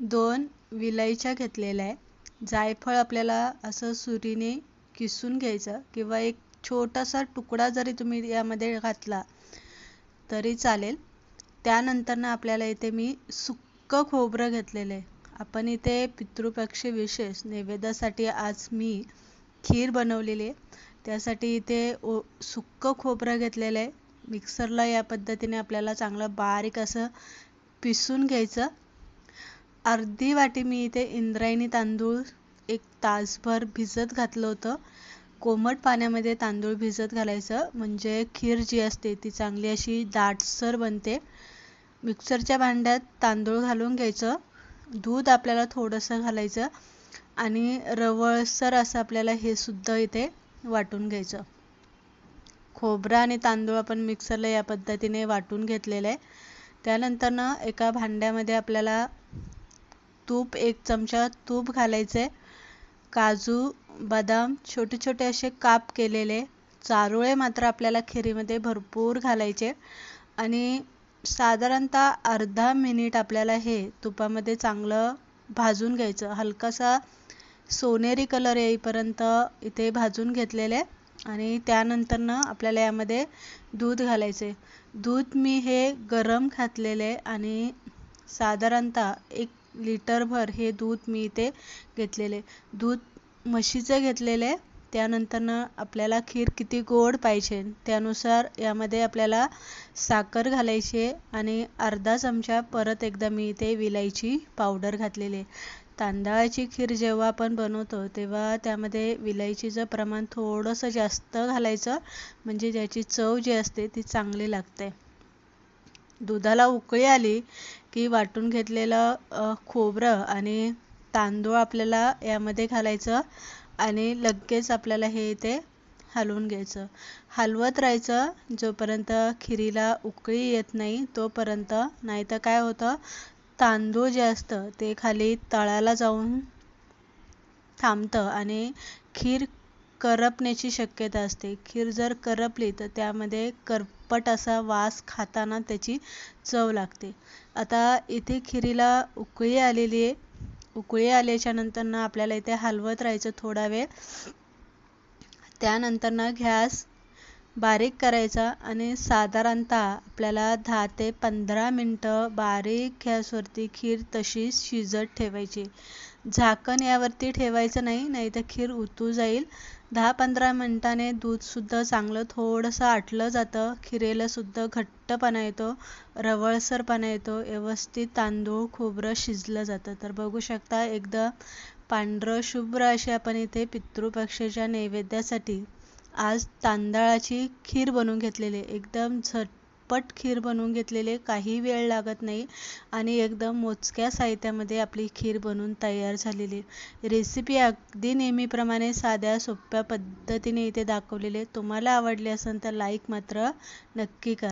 दोन विलायच्या घेतलेल्या आहे जायफळ आपल्याला असं सुरीने किसून घ्यायचं किंवा एक छोटासा तुकडा जरी तुम्ही यामध्ये घातला तरी चालेल. त्यानंतरनं आपल्याला इथे मी सुक्कं खोबरं घेतलेलं आहे. आपण इथे पितृपक्षी विशेष नैवेद्यासाठी आज मी खीर बनवलेली आहे. त्यासाठी इथे ओ सुक्कं खोबरं घेतलेलं आहे. मिक्सरला या पद्धतीने आपल्याला चांगलं बारीक असं पिसून घ्यायचं. अर्धी वाटी मी इथे इंद्रायणी तांदूळ एक तासभर भिजत घातलं होतं. कोमट पाण्यामध्ये तांदूळ भिजत घालायचं. म्हणजे खीर जी असते ती चांगली अशी दाटसर बनते. मिक्सरच्या भांड्यात तांदूळ घालून घ्यायचं. दूध आपल्याला थोडंसं घालायचं. आणि रवळसर असं आपल्याला हे सुद्धा इथे वाटून घ्यायचं. खोबरा आणि तांदूळ आपण मिक्सरला या पद्धतीने वाटून घेतलेलं आहे. त्यानंतरनं एका भांड्यामध्ये आपल्याला तूप एक चमचा तूप घालायचं आहे काजू बदाम छोटे छोटे असे काप केलेले. चारोळे मात्र आपल्याला खिरीमध्ये भरपूर घालायचे. आणि साधारणतः अर्धा मिनिट आपल्याला हे तुपामध्ये चांगलं भाजून घ्यायचं. हलकासा सोनेरी कलर येईपर्यंत इथे भाजून घेतलेले आणि त्यानंतरनं आपल्याला यामध्ये दूध घालायचे दूध मी हे गरम घातलेले आणि साधारणतः एक लिटरभर हे दूध मी इथे घेतलेले. दूध म्हशीचं घेतलेले त्यानंतरनं आपल्याला खीर किती गोड पाहिजे त्यानुसार यामध्ये आपल्याला साखर घालायची आणि अर्धा चमचा परत एकदा मी इथे विलायची पावडर घातलेली. तांदळाची खीर जेव्हा आपण बनवतो तेव्हा त्यामध्ये विलायचीचं प्रमाण थोडंसं जास्त घालायचं म्हणजे ज्याची चव जी असते ती चांगली लागते. दुधाला उकळी आली की वाटून घेतलेलं खोबरं आणि तांदूळ आपल्याला यामध्ये घालायचं आणि लगेच आपल्याला हे इथे हलवून घ्यायचं. हलवत राहायचं जोपर्यंत खिरीला उकळी येत नाही तोपर्यंत नाही तर काय होतं? तांदूळ जे असतं ते खाली तळाला जाऊन थांबतं आणि खीर करपण्याची शक्यता असते. खीर जर करपली तर त्यामध्ये करपट असा वास खाताना त्याची चव लागते. आता इथे खिरीला उकळी आलेली आहे. उकळी आल्याच्यानंतर आपल्याला इथे हलवत राहायचं थोडा वेळ. त्यानंतर गॅस बारीक करायचा आणि साधारणतः आपल्याला दहा ते पंधरा मिनटं बारीक गॅसवरती खीर तशीच शिजत ठेवायची. झाकण यावरती ठेवायचं नाही नाही तर खीर उतू जाईल. दहा पंधरा मिनटाने दूधसुद्धा चांगलं थोडंसं आटलं जातं. खिरेलासुद्धा घट्टपणा येतो रवळसरपणा येतो. व्यवस्थित तांदूळ खोबरं शिजलं जातं. तर बघू शकता एकदा पांढरं शुभ्र अशी आपण इथे पितृपक्षाच्या नैवेद्यासाठी आज तांदळाची खीर बनवून घेतलेली एकदम झटपट खीर बनवून घेतलेले काही वेळ लागत नाही आणि एकदम मोजक्या साहित्यामध्ये आपली खीर बनवून तयार झालेली रेसिपी अगदी नेहमीप्रमाणे साध्या सोप्या पद्धतीने इथे दाखवलेले तुम्हाला आवडली असेल तर लाईक मात्र नक्की करा.